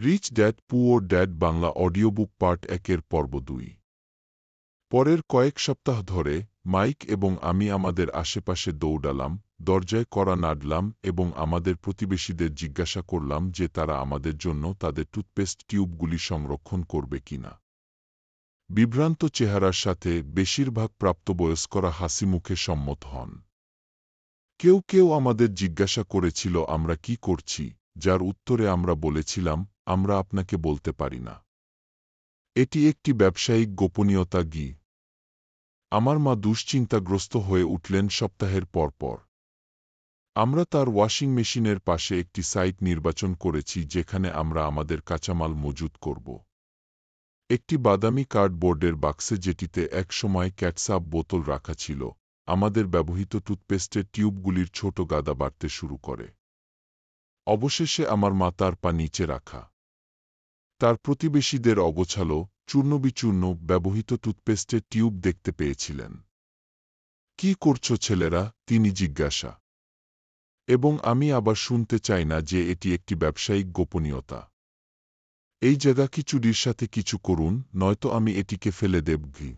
Rich dad poor dad Bangla audiobook part একের পর্ব দুই। পরের কয়েক সপ্তাহ ধরে মাইক এবং আমি আমাদের আশেপাশে দৌড়ালাম, দরজায় করা নাড়লাম এবং আমাদের প্রতিবেশীদের জিজ্ঞাসা করলাম যে তারা আমাদের জন্য তাদের টুথপেস্ট টিউবগুলি সংরক্ষণ করবে কিনা। বিভ্রান্ত চেহারার সাথে বেশিরভাগ প্রাপ্তবয়স্করা হাসি মুখে সম্মত হন। কেউ কেউ আমাদের জিজ্ঞাসা করেছিল, আমরা কি করছি? যার উত্তরে আমরা বলেছিলাম আমরা আপনাকে বলতে পারি না। এটি একটি ব্যবসায়িক গোপনীয়তা গি। আমার মা দুশ্চিন্তাগ্রস্ত হয়ে উঠলেন সপ্তাহের পর পর। আমরা তার ওয়াশিং মেশিনের পাশে একটি সাইট নির্বাচন করেছি যেখানে আমরা আমাদের কাঁচামাল মজুত করব। একটি বাদামি কার্ডবোর্ডের বাক্সে যেটিতে একসময় ক্যাটসাপ বোতল রাখা ছিল, আমাদের ব্যবহৃত টুথপেস্টের টিউবগুলির ছোট গাদা বাড়তে শুরু করে। অবশেষে আমার মা তার পা নিচে রাখা। তার প্রতিবেশীদের অগোছালো, চূর্ণবিচূর্ণ, ব্যবহৃত টুথপেস্টের টিউব দেখতে পেয়েছিলেন। কি করছ ছেলেরা? তিনি জিজ্ঞাসা। এবং আমি আবার শুনতে চাই না যে এটি একটি ব্যবসায়িক গোপনীয়তা। এই জায়গা কি চুরির সাথে কিছু করুন, নয়তো আমি এটিকে ফেলে দেব ঘি।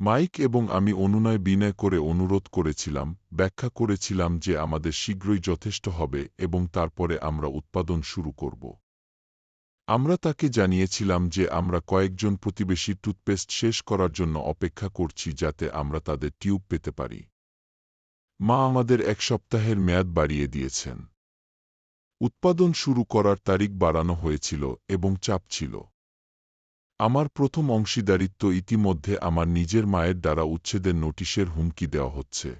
মাইক এবং আমি অনুনয় বিনয় করে অনুরোধ করেছিলাম, ব্যাখ্যা করেছিলাম যে আমাদের শীঘ্রই যথেষ্ট হবে এবং তারপরে আমরা উৎপাদন শুরু করব। আমরা তাকে জানিয়েছিলাম যে আমরা কয়েকজন প্রতিবেশীর টুথপেস্ট শেষ করার জন্য অপেক্ষা করছি যাতে আমরা তাদের টিউব পেতে পারি। মা আমাদের এক সপ্তাহের মেয়াদ বাড়িয়ে দিয়েছেন। উৎপাদন শুরু করার তারিখ বাড়ানো হয়েছিল এবং চাপ ছিল। আমার প্রথম অংশীদারিত্ব ইতিমধ্যে আমার নিজের মায়ের দ্বারা উচ্ছেদের নোটিশের হুমকি দেওয়া হচ্ছে।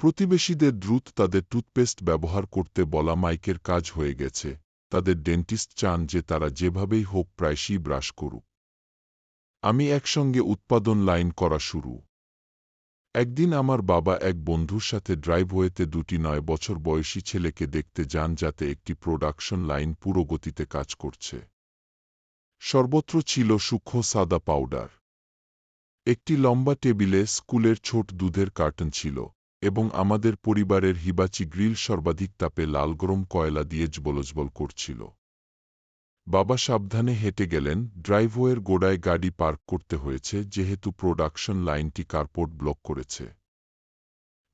প্রতিবেশীদের দ্রুত তাদের টুথপেস্ট ব্যবহার করতে বলা মাইকের কাজ হয়ে গেছে। তাদের ডেন্টিস্ট চান যে তারা যেভাবেই হোক প্রায়শই ব্রাশ করুক। আমি একসঙ্গে উৎপাদন লাইন করা শুরু। একদিন আমার বাবা এক বন্ধুর সাথে ড্রাইভওয়েতে দুটি নয় বছর বয়সী ছেলেকে দেখতে যান যাতে একটি প্রোডাকশন লাইন পুরো গতিতে কাজ করছে। সর্বত্র ছিল সূক্ষ্ম সাদা পাউডার একটি লম্বা টেবিলে স্কুলের ছোট দুধের কার্টন ছিল। এবং আমাদের পরিবারের হিবাচি গ্রিল সর্বাধিক তাপে লাল গরম কয়লা দিয়ে জবলজবল করছিল। বাবা সাবধানে হেঁটে গেলেন, ড্রাইভওয়ের গোড়ায় গাড়ি পার্ক করতে হয়েছে, যেহেতু প্রোডাকশন লাইনটি কার্পোর্ট ব্লক করেছে।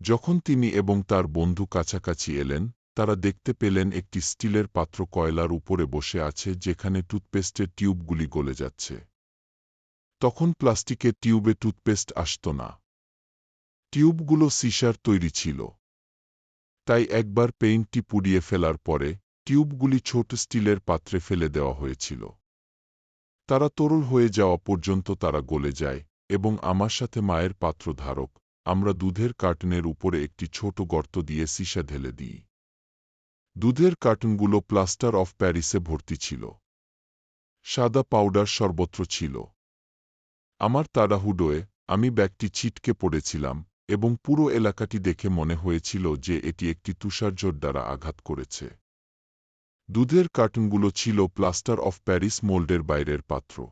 যখন তিনি এবং তার বন্ধু কাছাকাছি এলেন, তারা দেখতে পেলেন একটি স্টিলের পাত্র কয়লার উপরে বসে আছে, যেখানে টুথপেস্টের টিউবগুলি গলে যাচ্ছে। তখন প্লাস্টিকের টিউবে টুথপেস্ট আসত না। টিউবগুলো সিসার তৈরি ছিল। তাই একবার পেইন্টটি পুড়িয়ে ফেলার পরে টিউবগুলি ছোট স্টিলের পাত্রে ফেলে দেওয়া হয়েছিল। তারা তরল হয়ে যাওয়া পর্যন্ত তারা গলে যায় এবং আমার সাথে মায়ের পাত্র ধারক আমরা দুধের কার্টনের উপরে একটি ছোট গর্ত দিয়ে সিসা ঢেলে দিই। দুধের কার্টনগুলো প্লাস্টার অফ প্যারিসে ভর্তি ছিল। সাদা পাউডার সর্বত্র ছিল। আমার তাড়াহুডোয় আমি ব্যাগটি ছিটকে পড়েছিলাম এবং পুরো এলাকাটি দেখে মনে হয়েছিল যে এটি একটি তুষারজোর দ্বারা আঘাত করেছে। দুধের কার্টুনগুলো ছিল প্লাস্টার অফ প্যারিস মোল্ডের বাইরের পাত্র।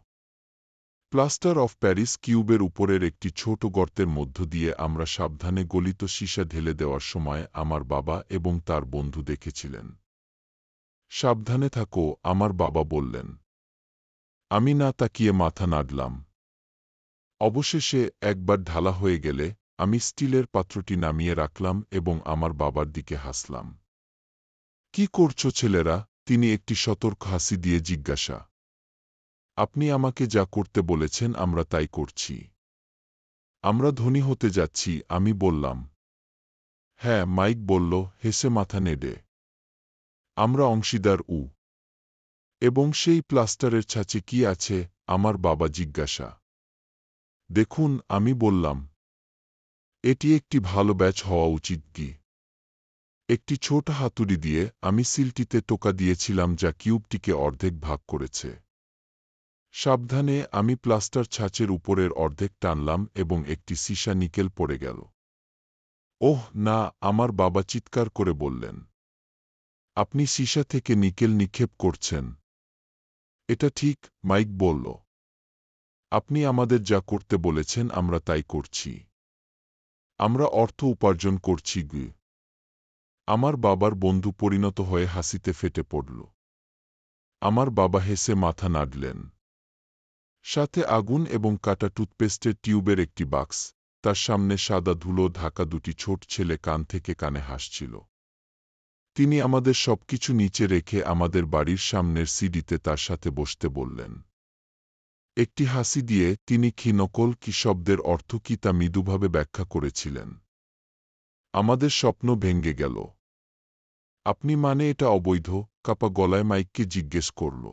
প্লাস্টার অফ প্যারিস কিউবের উপরের একটি ছোট গর্তের মধ্য দিয়ে আমরা সাবধানে গলিত সীসা ঢেলে দেওয়ার সময় আমার বাবা এবং তার বন্ধু দেখেছিলেন। সাবধানে থাকো, আমার বাবা বললেন। আমি না তাকিয়ে মাথা নাড়লাম। অবশেষে একবার ঢালা হয়ে গেলে আমি স্টিলের পাত্রটি নামিয়ে রাখলাম এবং আমার বাবার দিকে হাসলাম। কি করছ ছেলেরা? তিনি একটি সতর্ক হাসি দিয়ে জিজ্ঞাসা। আপনি আমাকে যা করতে বলেছেন আমরা তাই করছি। আমরা ধনী হতে যাচ্ছি, আমি বললাম। হ্যাঁ মাইক বলল, হেসে মাথা নেড়ে। আমরা অংশীদার উ। এবং সেই প্লাস্টারের ছাঁচে কি আছে? আমার বাবা জিজ্ঞাসা। দেখুন, আমি বললাম এটি একটি ভালো ব্যাচ হওয়া উচিত কি? একটি ছোট হাতুড়ি দিয়ে আমি সিলটিতে টোকা দিয়েছিলাম যা কিউবটিকে অর্ধেক ভাগ করেছে। সাবধানে আমি প্লাস্টার ছাঁচের উপরের অর্ধেক টানলাম এবং একটি সিসা নিকেল পড়ে গেল। ওহ, না, আমার বাবা চিৎকার করে বললেন। আপনি সিসা থেকে নিকেল নিক্ষেপ করছেন। এটা ঠিক, মাইক বলল। আপনি আমাদের যা করতে বলেছেন আমরা তাই করছি। আমরা অর্থ উপার্জন করছি গু। আমার বাবার বন্ধু পরিণত হয়ে হাসিতে ফেটে পড়ল। আমার বাবা হেসে মাথা নাড়লেন। সাথে আগুন এবং কাটা টুথপেস্টের টিউবের একটি বাক্স, তার সামনে সাদা ধুলো, ঢাকা দুটি ছোট ছেলে কান থেকে কানে হাসছিল। তিনি আমাদের সবকিছু নিচে রেখে আমাদের বাড়ির সামনের সিডিতে তার সাথে বসতে বললেন। একটি হাসি দিয়ে তিনি কি নকল কি শব্দের অর্থ কি তা মৃদুভাবে ব্যাখ্যা করেছিলেন। আমাদের স্বপ্ন ভেঙ্গে গেল। আপনি মানে এটা অবৈধ, কাপা গলায় মাইককে জিজ্ঞেস করল।